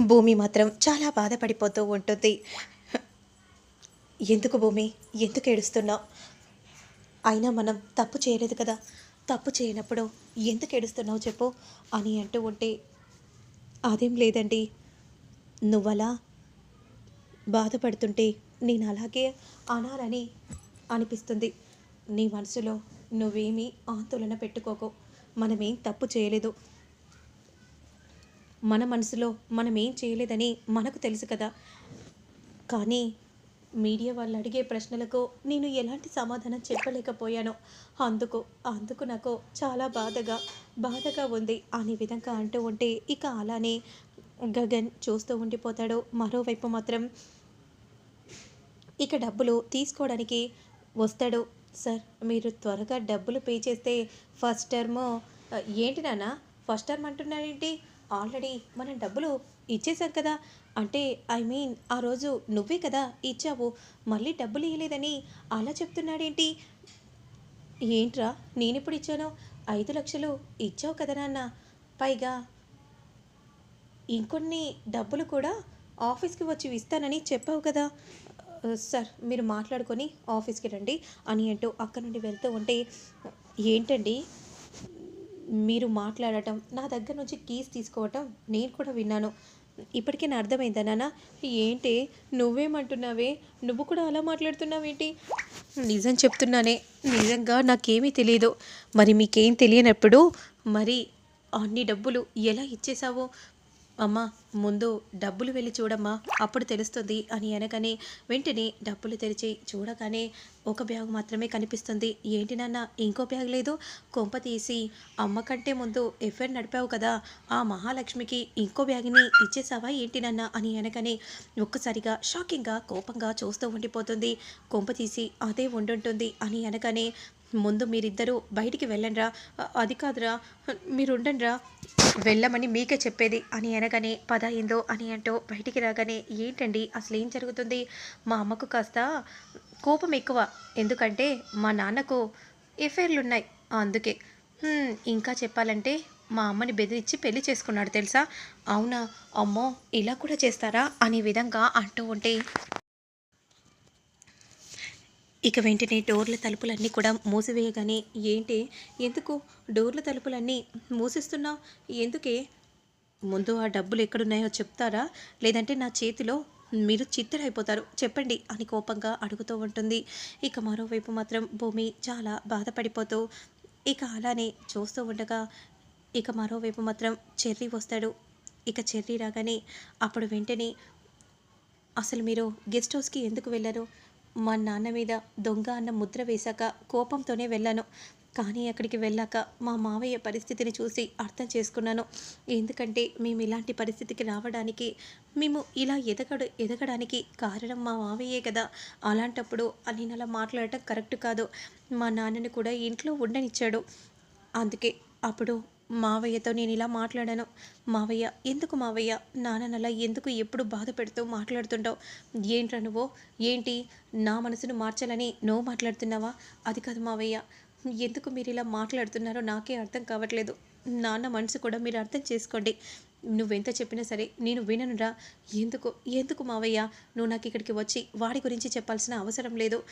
భూమి మాత్రం చాలా బాధపడిపోతూ ఉంటుంది. ఎందుకు భూమి? ఎందుకు ఏడుస్తున్నావు? అయినా మనం తప్పు చేయలేదు కదా? తప్పు చేయనప్పుడు ఎందుకు ఏడుస్తున్నావు చెప్పు అని అంటూ ఉంటే అదేం లేదండి. నువ్వలా బాధపడుతుంటే నేను అలాగే అనాలని అనిపిస్తుంది. నీ మనసులో నువ్వేమీ ఆందోళన పెట్టుకోకు. మనమేం తప్పు చేయలేదు. మన మనసులో మనం ఏం చేయలేదని మనకు తెలుసు కదా. కానీ మీడియా వాళ్ళు అడిగే ప్రశ్నలకు నేను ఎలాంటి సమాధానం చెప్పలేకపోయాను. అందుకు అందుకు నాకు చాలా బాధగా బాధగా ఉంది. అనే విధంగా అంటూ ఉంటే ఇక అలానే గగన్ చూస్తూ ఉండిపోతాడు. మరోవైపు మాత్రం ఇక డబ్బులు తీసుకోవడానికి వస్తాడు. సార్ మీరు త్వరగా డబ్బులు పే చేస్తే ఫస్ట్ టర్మ్ ఏంటి నాన్న? ఫస్ట్ టర్మ్ అంటున్నాడేంటి ఆల్రెడీ మనం డబ్బులు ఇచ్చేసాం కదా. అంటే ఐ మీన్ ఆ రోజు నువ్వే కదా ఇచ్చావు. మళ్ళీ డబ్బులు ఇవ్వలేదని అలా చెప్తున్నాడేంటి? ఏంట్రా నేనెప్పుడు ఇచ్చాను? ఐదు లక్షలు ఇచ్చావు కదా నాన్న. పైగా ఇంకొన్ని డబ్బులు కూడా ఆఫీస్కి వచ్చి ఇస్తానని చెప్పావు కదా. సార్ మీరు మాట్లాడుకొని ఆఫీస్కి రండి. అని అంటూ అక్కడ నుండి వెళ్తూ ఉంటే ఏంటండి? మీరు మాట్లాడటం నా దగ్గర నుంచి కీస్ తీసుకోవటం నేను కూడా విన్నాను. ఇప్పటికే నా అర్థమైందా నాన్న? ఏంటి నువ్వేమంటున్నావే? నువ్వు కూడా అలా మాట్లాడుతున్నావేంటి? నిజం చెప్తున్నానే. నిజంగా నాకేమీ తెలియదు మరి మీకేం తెలియనప్పుడు మరి అన్ని డబ్బులు ఎలా ఇచ్చేసావో అమ్మా ముందు డబ్బులు వెళ్ళి చూడమ్మా అప్పుడు తెలుస్తుంది అని అనగానే వెంటనే డబ్బులు తెరిచి చూడగానే ఒక బ్యాగ్ మాత్రమే కనిపిస్తుంది. ఏంటి నాన్న ఇంకో బ్యాగ్ లేదు? కొంప తీసి అమ్మ కంటే ముందు ఎఫ్ఐఆర్ నడిపావు కదా ఆ మహాలక్ష్మికి ఇంకో బ్యాగ్ని ఇచ్చేసావా ఏంటి నాన్న అని అనగానే ఒక్కసారిగా షాకింగ్గా కోపంగా చూస్తూ ఉండిపోతుంది. కొంప తీసి అదే ఉండుంటుంది అని అనగానే ముందు మీరిద్దరూ బయటికి వెళ్ళండ్రా. అది కాదురా మీరు ఉండండిరా. వెళ్ళమని మీకే చెప్పేది. అని అనగానే పద ఏందో అని అంటూ బయటికి రాగానే ఏంటండి? అసలు ఏం జరుగుతుంది? మా అమ్మకు కాస్త కోపం ఎక్కువ. ఎందుకంటే మా నాన్నకు ఎఫ్ఐఆర్లు ఉన్నాయి అందుకే ఇంకా చెప్పాలంటే మా అమ్మని బెదిరించి పెళ్ళి చేసుకున్నాడు తెలుసా? అవునా? అమ్మో ఇలా కూడా చేస్తారా? అనే విధంగా అంటూ ఉంటే ఇక వెంటనే డోర్ల తలుపులన్నీ కూడా మూసివేయగానే ఏంటి? ఎందుకు? డోర్ల తలుపులన్నీ మూసిస్తున్నావు? ఎందుకే? ముందు ఆ డబ్బులు ఎక్కడున్నాయో చెప్తారా? లేదంటే నా చేతిలో మీరు చిత్తరైపోతారు చెప్పండి అని కోపంగా అడుగుతూ ఉంటుంది. ఇక మరోవైపు మాత్రం భూమి చాలా బాధపడిపోతూ ఇక అలానే చూస్తూ ఉండగా ఇక మరోవైపు మాత్రం చెర్రీ వస్తాడు. ఇక చెర్రీ రాగానే అప్పుడు వెంటనే అసలు మీరు గెస్ట్ హౌస్కి ఎందుకు వెళ్ళారు? మా నాన్న మీద దొంగ అన్న ముద్ర వేశాక కోపంతోనే వెళ్ళాను. కానీ అక్కడికి వెళ్ళాక మా మావయ్య పరిస్థితిని చూసి అర్థం చేసుకున్నాను. ఎందుకంటే మేము ఇలాంటి పరిస్థితికి రావడానికి మేము ఇలా ఎదగడు ఎదగడానికి కారణం మా మావయ్యే కదా. అలాంటప్పుడు నేను అలా మాట్లాడటం కరెక్ట్ కాదు. మా నాన్నని కూడా ఇంట్లో ఉండనిచ్చాడు. అందుకే అప్పుడు మావయ్యతో నేను ఇలా మాట్లాడాను. మావయ్య ఎందుకు మావయ్య? నాన్ననలా అలా ఎందుకు ఎప్పుడు బాధ పెడుతూ మాట్లాడుతుంటావు? ఏంట్రా నువ్వు? ఏంటి? నా మనసును మార్చాలని నువ్వు మాట్లాడుతున్నావా? అది కాదు మావయ్య. ఎందుకు మీరు ఇలా మాట్లాడుతున్నారో నాకే అర్థం కావట్లేదు. నాన్న మనసు కూడా మీరు అర్థం చేసుకోండి. నువ్వెంత చెప్పినా సరే నేను విననురా. ఎందుకు? ఎందుకు మావయ్య? నువ్వు నాకు ఇక్కడికి వచ్చి వాడి గురించి చెప్పాల్సిన అవసరం లేదు.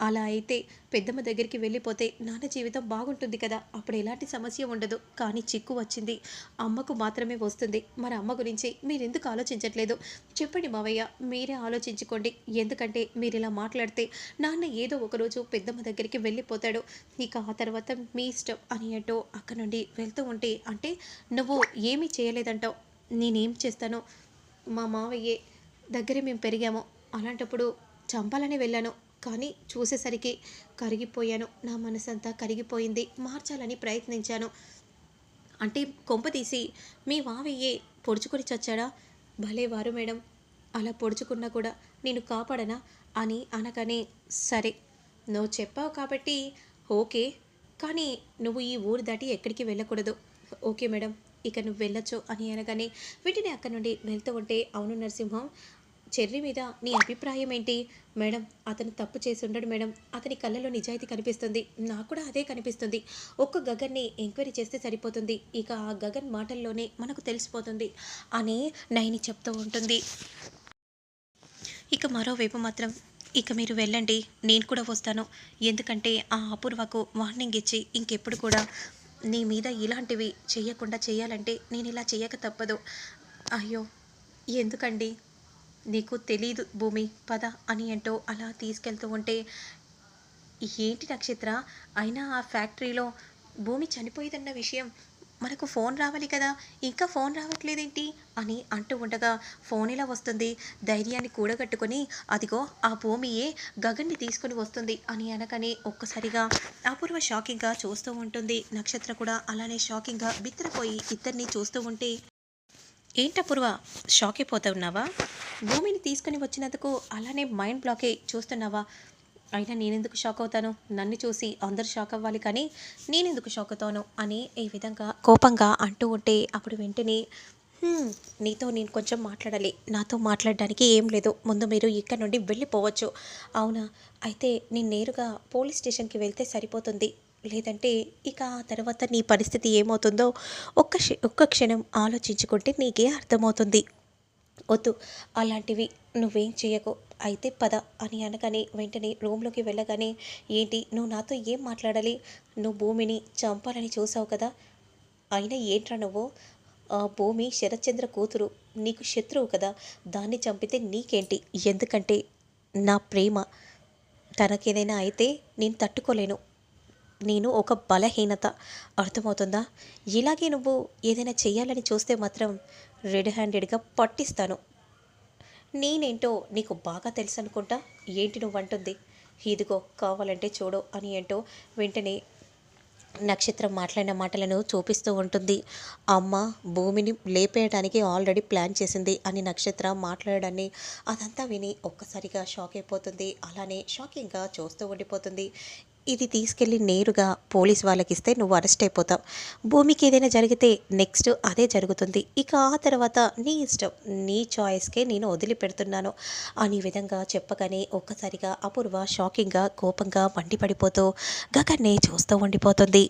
అలా అయితే పెద్దమ్మ దగ్గరికి వెళ్ళిపోతే నాన్న జీవితం బాగుంటుంది కదా. అప్పుడు ఎలాంటి సమస్య ఉండదు. కానీ చిక్కు వచ్చింది. అమ్మకు మాత్రమే వస్తుంది. మరి అమ్మ గురించి మీరు ఎందుకు ఆలోచించట్లేదు? చెప్పండి మావయ్య మీరే ఆలోచించుకోండి. ఎందుకంటే మీరు ఇలా మాట్లాడితే నాన్న ఏదో ఒకరోజు పెద్దమ్మ దగ్గరికి వెళ్ళిపోతాడు. ఇక ఆ తర్వాత మీ ఇష్టం అని అంటూ అక్కడ నుండి వెళ్తూ ఉంటే అంటే నువ్వు ఏమీ చేయలేదంటావు. నేనేం చేస్తాను మా మావయ్యే దగ్గరే మేము పెరిగాము. అలాంటప్పుడు చంపాలని వెళ్ళాను. కానీ చూసేసరికి కరిగిపోయాను. నా మనసంతా కరిగిపోయింది. మార్చాలని ప్రయత్నించాను. అంటే కొంప తీసి మీ మావయ్యే పొడుచుకొని చచ్చాడా? భలే వారు మేడం. అలా పొడుచుకున్నా కూడా నేను కాపాడనా? అని అనగానే సరే నువ్వు చెప్పావు కాబట్టి ఓకే. కానీ నువ్వు ఈ ఊరు దాటి ఎక్కడికి వెళ్ళకూడదు. Okay madam. ఇక నువ్వు వెళ్ళొచ్చు అని అనగానే వెంటనే అక్కడి నుండి వెళ్తూ ఉంటే అవును నరసింహం చెర్రి మీద నీ అభిప్రాయం ఏంటి? మేడం అతను తప్పు చేసి ఉండడు మేడం. అతని కళ్ళలో నిజాయితీ కనిపిస్తుంది. నాకు కూడా అదే కనిపిస్తుంది. ఒక్క గగన్ని ఎంక్వైరీ చేస్తే సరిపోతుంది. ఇక ఆ గగన్ మాటల్లోనే మనకు తెలిసిపోతుంది అని నయని చెప్తూ ఉంటుంది. ఇక మరోవైపు మాత్రం ఇక మీరు వెళ్ళండి. నేను కూడా వస్తాను. ఎందుకంటే ఆ అపూర్వకు వార్నింగ్ ఇచ్చి ఇంకెప్పుడు కూడా నీ మీద ఇలాంటివి చేయకుండా చేయాలంటే నేను ఇలా చేయక తప్పదు. అయ్యో ఎందుకండి? నీకు తెలీదు భూమి పద అని అంటూ అలా తీసుకెళ్తూ ఉంటే ఏంటి నక్షత్ర? అయినా ఆ ఫ్యాక్టరీలో భూమి చనిపోయేదన్న విషయం మనకు ఫోన్ రావాలి కదా ఇంకా ఫోన్ రావట్లేదేంటి? అని అంటూ ఉండగా ఫోన్ ఇలా వస్తుంది. ధైర్యాన్ని కూడగట్టుకొని అదిగో ఆ భూమియే గగన్ని తీసుకొని వస్తుంది అని అనగానే ఒక్కసారిగా అపూర్వ షాకింగ్గా చూస్తూ ఉంటుంది. నక్షత్ర కూడా అలానే షాకింగ్గా బిత్తరపోయి ఇద్దరిని చూస్తూ ఉంటే ఏంటపూర్వ షాక్ అయిపోతున్నావా భూమిని తీసుకుని వచ్చినందుకు అలానే మైండ్ బ్లాకే చూస్తున్నావా? అయినా నేనెందుకు షాక్ అవుతాను? నన్ను చూసి అందరూ షాక్ అవ్వాలి కానీ నేనెందుకు షాక్ అవుతాను? అని ఈ విధంగా కోపంగా అంటూ ఉంటే అప్పుడు వెంటనే నీతో నేను కొంచెం మాట్లాడాలి. నాతో మాట్లాడడానికి ఏం లేదు. ముందు మీరు ఇక్కడ నుండి వెళ్ళిపోవచ్చు. అవునా? అయితే నేను నేరుగా పోలీస్ స్టేషన్కి వెళ్తే సరిపోతుంది. లేదంటే ఇక ఆ తర్వాత నీ పరిస్థితి ఏమవుతుందో ఒక్క క్ష- ఒక్క క్షణం ఆలోచించుకుంటే నీకే అర్థమవుతుంది. వద్దు. అలాంటివి నువ్వేం చేయకు అయితే పద అని అనగానే వెంటనే రూమ్లోకి వెళ్ళగానే ఏంటి నువ్వు నాతో ఏం మాట్లాడాలి? నువ్వు భూమిని చంపాలని చూసావు కదా? అయినా ఏంట్రా నువ్వు? ఆ భూమి శరత్చంద్ర కూతురు నీకు శత్రువు కదా? దాన్ని చంపితే నీకేంటి? ఎందుకంటే నా ప్రేమ. తనకేదైనా అయితే నేను తట్టుకోలేను. నేను ఒక బలహీనత. అర్థమవుతుందా? ఇలాగే నువ్వు ఏదైనా చేయాలని చూస్తే మాత్రం రెడ్ హ్యాండెడ్గా పట్టిస్తాను. నేనేంటో నీకు బాగా తెలుసు అనుకుంటా ఏంటి నువ్వు అంటుంది ఇదిగో కావాలంటే చూడు అని ఏంటో వెంటనే నక్షత్రం మాట్లాడిన మాటలను చూపిస్తూ ఉంటుంది. అమ్మ భూమిని లేపేయడానికి ఆల్రెడీ ప్లాన్ చేసింది అని నక్షత్ర మాట్లాడడాన్ని అదంతా విని ఒక్కసారిగా షాక్ అయిపోతుంది. అలానే షాకింగ్గా చూస్తూ ఉండిపోతుంది. ఇది తీసుకెళ్ళి నేరుగా పోలీస్ వాళ్ళకి ఇస్తే నువ్వు అరెస్ట్ అయిపోతావు. భూమికి ఏదైనా జరిగితే నెక్స్ట్ అదే జరుగుతుంది. ఇక ఆ తర్వాత నీ ఇష్టం నీ చాయిస్కే నేను వదిలిపెడుతున్నాను అని విధంగా చెప్పగానే ఒక్కసారిగా అపూర్వ షాకింగ్గా కోపంగా మండిపడిపోతూ గగన్నే చూస్తూ ఉండిపోతుంది.